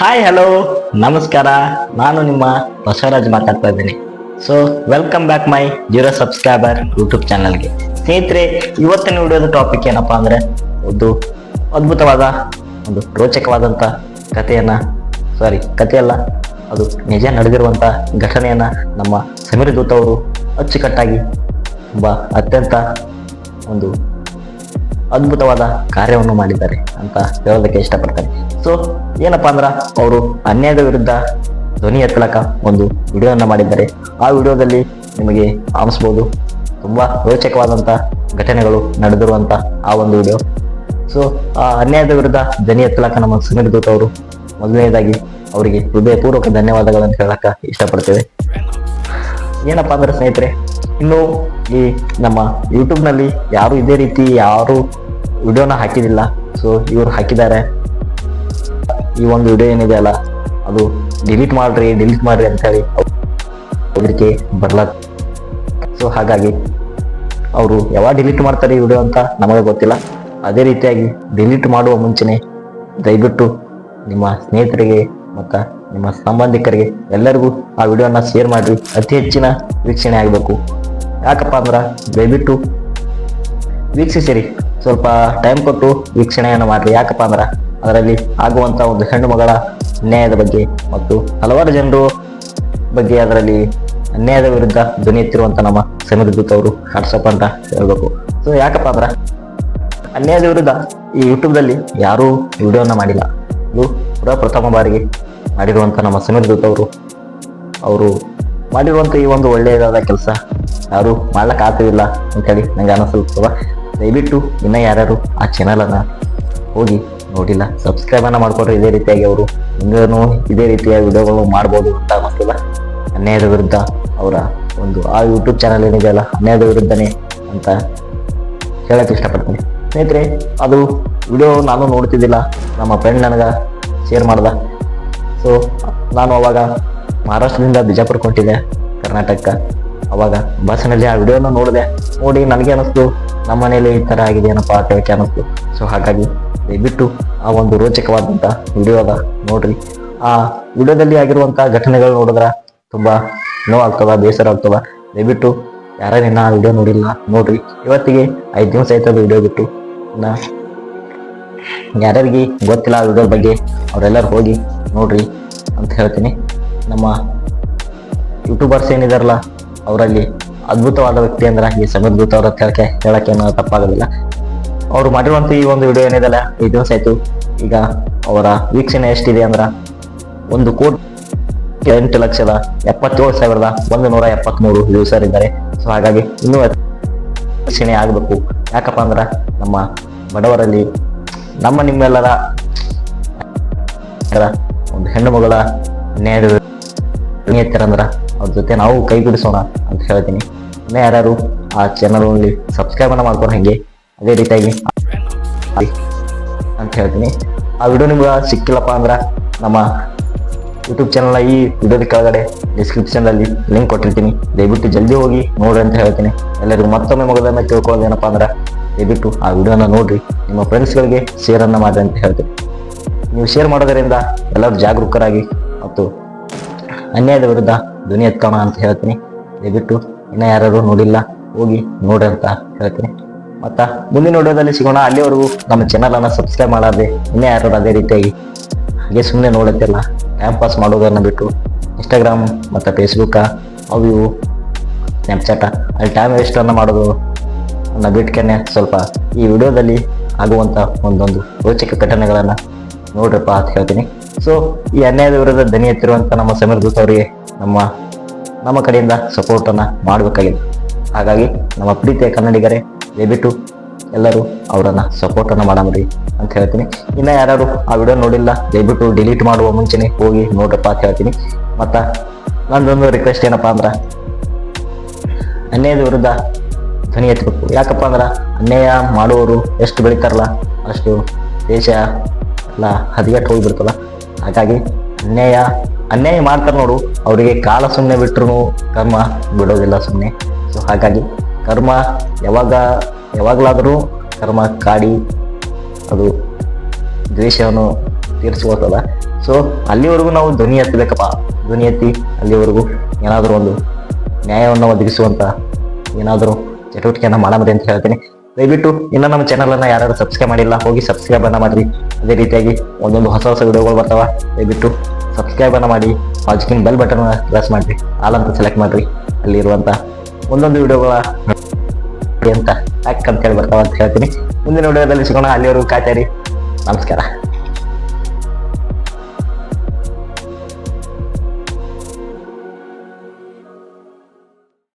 Hi hello ನಮಸ್ಕಾರ. ನಾನು ನಿಮ್ಮ ಬಸವರಾಜ್ ಮಾತಾಡ್ತಾ ಇದ್ದೀನಿ. So welcome back my zero subscriber YouTube ಚಾನಲ್ಗೆ ಸ್ನೇಹಿತರೆ, ಇವತ್ತಿನ ವಿಡಿಯೋದ ಟಾಪಿಕ್ ಏನಪ್ಪಾ ಅಂದರೆ ಒಂದು ಅದ್ಭುತವಾದ ಒಂದು ರೋಚಕವಾದಂಥ ಕಥೆಯನ್ನು ಸಾರಿ ಕಥೆಯಲ್ಲ, ಅದು ನಿಜ ನಡೆದಿರುವಂಥ ಘಟನೆಯನ್ನು ನಮ್ಮ ಸಮೀರ್ ದೂತ್ ಅವರು ಅಚ್ಚುಕಟ್ಟಾಗಿ ತುಂಬ ಅತ್ಯಂತ ಒಂದು ಅದ್ಭುತವಾದ ಕಾರ್ಯವನ್ನು ಮಾಡಿದ್ದಾರೆ ಅಂತ ಹೇಳೋದಕ್ಕೆ ಇಷ್ಟಪಡ್ತಾರೆ ಸೊ ಏನಪ್ಪಾ ಅಂದ್ರೆ, ಅವರು ಅನ್ಯಾಯದ ವಿರುದ್ಧ ಧ್ವನಿ ಎತ್ತಲಕ ಒಂದು ವಿಡಿಯೋನ ಮಾಡಿದ್ದಾರೆ. ಆ ವಿಡಿಯೋದಲ್ಲಿ ನಿಮಗೆ ಆಮಿಸ್ಬೋದು ತುಂಬಾ ರೋಚಕವಾದಂತ ಘಟನೆಗಳು ನಡೆದಿರುವಂತ ಆ ಒಂದು ವಿಡಿಯೋ. ಸೊ ಆ ಅನ್ಯಾಯದ ವಿರುದ್ಧ ಧ್ವನಿ ಎತ್ತಲಕ ನಮ್ಮ ಸುನೀಲ್ ದೂತ್ ಅವರು ಮೊದಲನೇದಾಗಿ ಅವರಿಗೆ ಹೃದಯಪೂರ್ವಕ ಧನ್ಯವಾದಗಳನ್ನು ಹೇಳಕ್ಕೆ ಇಷ್ಟಪಡ್ತೇವೆ. ಏನಪ್ಪಾ ಅಂದ್ರೆ ಸ್ನೇಹಿತರೆ, ಇನ್ನು ಈ ನಮ್ಮ ಯೂಟ್ಯೂಬ್ನಲ್ಲಿ ಯಾರು ಇದೇ ರೀತಿ ಯಾರು ವಿಡಿಯೋನ ಹಾಕಿದಿಲ್ಲ ಸೊ ಇವ್ರು ಹಾಕಿದ್ದಾರೆ. ಈ ಒಂದು ವಿಡಿಯೋ ಏನಿದೆ ಅಲ್ಲ, ಅದು ಡಿಲೀಟ್ ಮಾಡ್ರಿ ಡಿಲೀಟ್ ಮಾಡ್ರಿ ಅಂತ ಹೇಳಿ ಅದಕ್ಕೆ ಬರ್ಲ. ಸೊ ಹಾಗಾಗಿ ಅವರು ಯಾವಾಗ ಡಿಲೀಟ್ ಮಾಡ್ತಾರೆ ಈ ವಿಡಿಯೋ ಅಂತ ನಮಗೆ ಗೊತ್ತಿಲ್ಲ. ಅದೇ ರೀತಿಯಾಗಿ ಡಿಲೀಟ್ ಮಾಡುವ ಮುಂಚೆನೆ ದಯವಿಟ್ಟು ನಿಮ್ಮ ಸ್ನೇಹಿತರಿಗೆ ಮತ್ತು ನಿಮ್ಮ ಸಂಬಂಧಿಕರಿಗೆ ಎಲ್ಲರಿಗೂ ಆ ವಿಡಿಯೋನ ಶೇರ್ ಮಾಡಿ ಅತಿ ಹೆಚ್ಚಿನ ವೀಕ್ಷಣೆ ಆಗಬೇಕು. ಯಾಕಪ್ಪ ಅಂದ್ರೆ ದಯವಿಟ್ಟು ವೀಕ್ಷಿಸಿರಿ. ಸ್ವಲ್ಪ ಟೈಮ್ ಕೊಟ್ಟು ವೀಕ್ಷಣೆಯನ್ನು ಮಾಡ್ರಿ. ಯಾಕಪ್ಪ ಅಂದ್ರೆ ಅದರಲ್ಲಿ ಆಗುವಂತ ಒಂದು ಹೆಣ್ಣು ಮಗಳ ಅನ್ಯಾಯದ ಬಗ್ಗೆ ಮತ್ತು ಹಲವಾರು ಜನರು ಬಗ್ಗೆ ಅದರಲ್ಲಿ ಅನ್ಯಾಯದ ವಿರುದ್ಧ ಧ್ವನಿತ್ತಿರುವಂತ ನಮ್ಮ ಸಮೀರ್ ದೂತ್ ಅವರು ವಾಟ್ಸಪ್ ಅಂತ ಹೇಳ್ಬೇಕು. ಸೊ ಯಾಕಪ್ಪ ಅಂದ್ರೆ ಅನ್ಯಾಯದ ವಿರುದ್ಧ ಈ ಯೂಟ್ಯೂಬ್ದಲ್ಲಿ ಯಾರೂ ವಿಡಿಯೋನ ಮಾಡಿಲ್ಲ. ಇದು ಪುರ ಪ್ರಥಮ ಬಾರಿಗೆ ಮಾಡಿರುವಂತ ನಮ್ಮ ಸುನಿಲ್ ದೂತ್ ಅವರು ಅವರು ಮಾಡಿರುವಂಥ ಈ ಒಂದು ಒಳ್ಳೆಯದಾದ ಕೆಲಸ ಯಾರು ಮಾಡ್ಲಿಕ್ಕೆ ಆಗ್ತಿಲ್ಲ ಅಂತೇಳಿ ನನಗೆ ಅನಿಸುತ್ತದ. ದಯವಿಟ್ಟು ಇನ್ನೂ ಯಾರ್ಯಾರು ಆ ಚಾನಲನ್ನು ಹೋಗಿ ನೋಡಿಲ್ಲ ಸಬ್ಸ್ಕ್ರೈಬನ್ನು ಅನ್ನ ಮಾಡ್ಕೊಡ್ರಿ ಇದೇ ರೀತಿಯಾಗಿ ಅವರು ಹಿಂಗೂ ಇದೇ ರೀತಿಯ ವಿಡಿಯೋಗಳು ಮಾಡ್ಬೋದು ಅಂತ ಅನ್ನಿಸ್ತಿಲ್ಲ ಅನ್ಯಾಯದ ವಿರುದ್ಧ ಅವರ ಒಂದು ಆ ಯೂಟ್ಯೂಬ್ ಚಾನಲ್ ಏನಿದೆಯಲ್ಲ ಅನ್ಯಾಯದ ವಿರುದ್ಧನೇ ಅಂತ ಹೇಳಕ್ಕೆ ಇಷ್ಟಪಡ್ತೀನಿ. ಸ್ನೇಹಿತರೆ, ಅದು ವಿಡಿಯೋ ನಾನು ನೋಡ್ತಿದ್ದಿಲ್ಲ, ನಮ್ಮ ಫ್ರೆಂಡ್ ನನಗೆ ಶೇರ್ ಮಾಡ್ದ. ಸೊ ನಾನು ಅವಾಗ ಮಹಾರಾಷ್ಟ್ರದಿಂದ ಬಿಜಾಪುರ ಕೊಟ್ಟಿದ್ದೆ ಕರ್ನಾಟಕ. ಅವಾಗ ಬಸ್ನಲ್ಲಿ ಆ ವಿಡಿಯೋನ ನೋಡಿದೆ. ನೋಡಿ, ನನಗೆ ಅನಿಸ್ತು, ನಮ್ಮ ಮನೇಲಿ ಈ ಥರ ಆಗಿದೆಯೇನಪ್ಪ ಆ ಟೈಕೆ ಅನಿಸ್ತು. ಸೊ ಹಾಗಾಗಿ ದಯವಿಟ್ಟು ಆ ಒಂದು ರೋಚಕವಾದಂಥ ವಿಡಿಯೋ ಅದ ನೋಡ್ರಿ. ಆ ವಿಡಿಯೋದಲ್ಲಿ ಆಗಿರುವಂಥ ಘಟನೆಗಳು ನೋಡಿದ್ರೆ ತುಂಬ ನೋವಾಗ್ತದ, ಬೇಸರ ಆಗ್ತದ. ದಯವಿಟ್ಟು ಯಾರ್ಯಾರು ನಿನ್ನ ಆ ವಿಡಿಯೋ ನೋಡಿಲ್ಲ, ನೋಡ್ರಿ. ಇವತ್ತಿಗೆ ಐದು ದಿವಸ ಆಯ್ತದ ವಿಡಿಯೋ ಬಿಟ್ಟು ನಾ ಯಾರ್ಯಾರಿಗೆ ಗೊತ್ತಿಲ್ಲ ಆ ವಿಡಿಯೋ ಬಗ್ಗೆ, ಅವರೆಲ್ಲರೂ ಹೋಗಿ ನೋಡ್ರಿ ಅಂತ ಹೇಳ್ತೀನಿ. ನಮ್ಮ ಯೂಟ್ಯೂಬರ್ಸ್ ಏನಿದಾರಲ್ಲ, ಅವರಲ್ಲಿ ಅದ್ಭುತವಾದ ವ್ಯಕ್ತಿ ಅಂದ್ರೆ ಈ ಸಮೀರ್ ಗುತ್ತ ಅವ್ರ ಹೇಳಕ್ಕೆ ಹೇಳಕ್ಕೆ ಏನೋ ತಪ್ಪಾಗೋದಿಲ್ಲ. ಅವ್ರು ಮಾಡಿರುವಂತ ಈ ಒಂದು ವಿಡಿಯೋ ಏನಿದೆಲ್ಲ ಈ ದಿವಸ ಆಯ್ತು. ಈಗ ಅವರ ವೀಕ್ಷಣೆ ಎಷ್ಟಿದೆ ಅಂದ್ರ, ಒಂದು ಕೋಟಿ ಎಂಟು ಲಕ್ಷದ ಎಪ್ಪತ್ತೇಳು ಸಾವಿರದ ಒಂದು ನೂರ ಎಪ್ಪತ್ಮೂರು ಯೂಸರ್ ಇದ್ದಾರೆ. ಸೊ ಹಾಗಾಗಿ ಇನ್ನೂ ವೀಕ್ಷಣೆ ಆಗಬೇಕು. ಯಾಕಪ್ಪ ಅಂದ್ರ, ನಮ್ಮ ಬಡವರಲ್ಲಿ ನಮ್ಮ ನಿಮ್ಮೆಲ್ಲರ ಒಂದು ಹೆಣ್ಣು ಮಗಳ ನೇರ ಅಂದ್ರ ಅವ್ರ ಜೊತೆ ನಾವು ಕೈ ಬಿಡಿಸೋಣ ಅಂತ ಹೇಳ್ತೀನಿ. ಇನ್ನೂ ಯಾರು ಆ ಚಾನಲ್ ಅಲ್ಲಿ ಸಬ್ಸ್ಕ್ರೈಬ್ ಅನ್ನ ಮಾಡ್ಕೊಂಡು ಹಂಗೆ ಅದೇ ರೀತಿಯಾಗಿ ಅಂತ ಹೇಳ್ತೀನಿ. ಆ ವಿಡಿಯೋ ನಿಮ್ಗೆ ಸಿಕ್ಕಿಲ್ಲಪ್ಪ ಅಂದ್ರ ನಮ್ಮ ಯೂಟ್ಯೂಬ್ ಚಾನಲ್ನ ಈ ವಿಡಿಯೋದ ಕೆಳಗಡೆ ಡಿಸ್ಕ್ರಿಪ್ಷನ್ ಅಲ್ಲಿ ಲಿಂಕ್ ಕೊಟ್ಟಿರ್ತೀನಿ. ದಯವಿಟ್ಟು ಜಲ್ದಿ ಹೋಗಿ ನೋಡ್ರಿ ಅಂತ ಹೇಳ್ತೀನಿ. ಎಲ್ಲರಿಗೂ ಮತ್ತೊಮ್ಮೆ ಮಗದನ್ನ ತಿಳ್ಕೊಳ್ಳೋದು ಏನಪ್ಪ ಅಂದ್ರೆ ದಯವಿಟ್ಟು ಆ ವಿಡಿಯೋನ ನೋಡ್ರಿ. ನಿಮ್ಮ ಫ್ರೆಂಡ್ಸ್ಗಳಿಗೆ ಶೇರ್ ಅನ್ನ ಮಾಡ್ರಿ ಅಂತ ಹೇಳ್ತೀನಿ. ನೀವು ಶೇರ್ ಮಾಡೋದರಿಂದ ಎಲ್ಲರೂ ಜಾಗರೂಕರಾಗಿ ಮತ್ತು ಅನ್ಯಾಯದ ವಿರುದ್ಧ ಧ್ವನಿ ಎತ್ಕೋಣ ಅಂತ ಹೇಳ್ತೀನಿ. ದಯವಿಟ್ಟು ಇನ್ನ ಯಾರಾದರೂ ನೋಡಿಲ್ಲ, ಹೋಗಿ ನೋಡ್ರಿ ಅಂತ ಹೇಳ್ತೀನಿ. ಮತ್ತು ಮುಂದಿನ ವಿಡಿಯೋದಲ್ಲಿ ಸಿಗೋಣ. ಅಲ್ಲಿವರೆಗೂ ನಮ್ಮ ಚಾನಲನ್ನು ಸಬ್ಸ್ಕ್ರೈಬ್ ಮಾಡಾರ್ದೆ ಇನ್ನ ಯಾರು ಅದೇ ರೀತಿಯಾಗಿ ಹಾಗೆ ಸುಮ್ಮನೆ ನೋಡುತ್ತಿಲ್ಲ ಟೈಮ್ ಪಾಸ್ ಮಾಡೋದನ್ನು ಬಿಟ್ಟು ಇನ್ಸ್ಟಾಗ್ರಾಮ್ ಮತ್ತು ಫೇಸ್ಬುಕ್ಕ ಅವು ಇವು ಸ್ನ್ಯಾಪ್ಚಾಟ ಅಲ್ಲಿ ಟೈಮ್ ವೇಸ್ಟನ್ನು ಮಾಡೋದು ಅನ್ನ ಬಿಟ್ಕೆನೆ ಸ್ವಲ್ಪ ಈ ವಿಡಿಯೋದಲ್ಲಿ ಆಗುವಂಥ ಒಂದೊಂದು ರೋಚಕ ಘಟನೆಗಳನ್ನು ನೋಡ್ರಪ್ಪ ಅಂತ ಹೇಳ್ತೀನಿ. ಸೊ ಈ ಅನ್ಯಾಯದ ವಿರುದ್ಧ ದನಿ ಎತ್ತಿರುವಂತ ನಮ್ಮ ಸಮೀರ್ ದೂತ್ ಅವರಿಗೆ ನಮ್ಮ ನಮ್ಮ ಕಡೆಯಿಂದ ಸಪೋರ್ಟನ್ನು ಮಾಡಬೇಕಾಗಿದೆ. ಹಾಗಾಗಿ ನಮ್ಮ ಪ್ರೀತಿಯ ಕನ್ನಡಿಗರೇ, ದಯವಿಟ್ಟು ಎಲ್ಲರೂ ಅವರನ್ನ ಸಪೋರ್ಟನ್ನು ಮಾಡಿ ಅಂತ ಹೇಳ್ತೀನಿ. ಇನ್ನ ಯಾರು ಆ ವಿಡಿಯೋ ನೋಡಿಲ್ಲ, ದಯವಿಟ್ಟು ಡಿಲೀಟ್ ಮಾಡುವ ಮುಂಚೆನೆ ಹೋಗಿ ನೋಡ್ರಪ್ಪ ಅಂತ ಹೇಳ್ತೀನಿ. ಮತ್ತು ನಂದೊಂದು ರಿಕ್ವೆಸ್ಟ್ ಏನಪ್ಪಾ ಅಂದ್ರೆ, ಅನ್ಯಾಯದ ವಿರುದ್ಧ ಧ್ವನಿ ಎತ್ತಬೇಕು ಯಾಕಪ್ಪ ಅಂದ್ರೆ, ಅನ್ಯಾಯ ಮಾಡುವವರು ಎಷ್ಟು ಬೆಳಿತಾರಲ್ಲ, ಅಷ್ಟು ದೇಶ ಎಲ್ಲ ಹದಗೆಟ್ಟು ಹೋಗಿಬಿಡ್ತಲ್ಲ ಹಾಗಾಗಿ ಅನ್ಯಾಯ ಅನ್ಯಾಯ ಮಾಡ್ತಾರೆ ನೋಡು. ಅವರಿಗೆ ಕಾಲ ಸುಮ್ಮನೆ ಬಿಟ್ಟರು ಕರ್ಮ ಬಿಡೋದಿಲ್ಲ ಸುಮ್ಮನೆ ಸೊ ಹಾಗಾಗಿ ಕರ್ಮ ಯಾವಾಗ, ಯಾವಾಗಲಾದರೂ ಕರ್ಮ ಕಾಡಿ ಅದು ದ್ವೇಷವನ್ನು ತೀರಿಸ್ಕೊಳ್ತದ. ಸೊ ಅಲ್ಲಿವರೆಗೂ ನಾವು ಧ್ವನಿ ಎತ್ತಬೇಕಪ್ಪ. ಧ್ವನಿ ಎತ್ತಿ ಅಲ್ಲಿವರೆಗೂ ಏನಾದರೂ ಒಂದು ನ್ಯಾಯವನ್ನು ಒದಗಿಸುವಂಥ ಏನಾದರೂ ಚಟುವಟಿಕೆಯನ್ನ ಮಾಡಮರಿ ಅಂತ ಹೇಳ್ತೀನಿ. ದಯವಿಟ್ಟು ಇನ್ನೂ ನಮ್ಮ ಚಾನಲನ್ನು ಯಾರಾದರೂ ಯಾರು ಸಬ್ಸ್ಕ್ರೈಬ್ ಮಾಡಿಲ್ಲ, ಹೋಗಿ ಸಬ್ಸ್ಕ್ರೈಬ್ ಅನ್ನ ಮಾಡ್ರಿ. ಅದೇ ರೀತಿಯಾಗಿ ಒಂದೊಂದು ಹೊಸ ಹೊಸ ವಿಡಿಯೋಗಳು ಬರ್ತಾವ. ದಯವಿಟ್ಟು ಸಬ್ಸ್ಕ್ರೈಬ್ ಅನ್ನು ಮಾಡಿ ಬಾಜುಕಿನ ಬೆಲ್ ಬಟನ್ ಪ್ರೆಸ್ ಮಾಡಿರಿ. ಆಲ್ ಅಂತ ಸೆಲೆಕ್ಟ್ ಮಾಡ್ರಿ. ಅಲ್ಲಿರುವಂತ ಒಂದೊಂದು ವಿಡಿಯೋಗಳ ಅಂತ ಯಾಕೆ ಅಂತ ಹೇಳಿ ಬರ್ತಾವ ಅಂತ ಹೇಳ್ತೀನಿ. ಮುಂದಿನ ವಿಡಿಯೋದಲ್ಲಿ ಸಿಗೋಣ. ಅಲ್ಲಿವರೆಗೂ ಕಾಯ್ತಾರಿ ನಮಸ್ಕಾರ.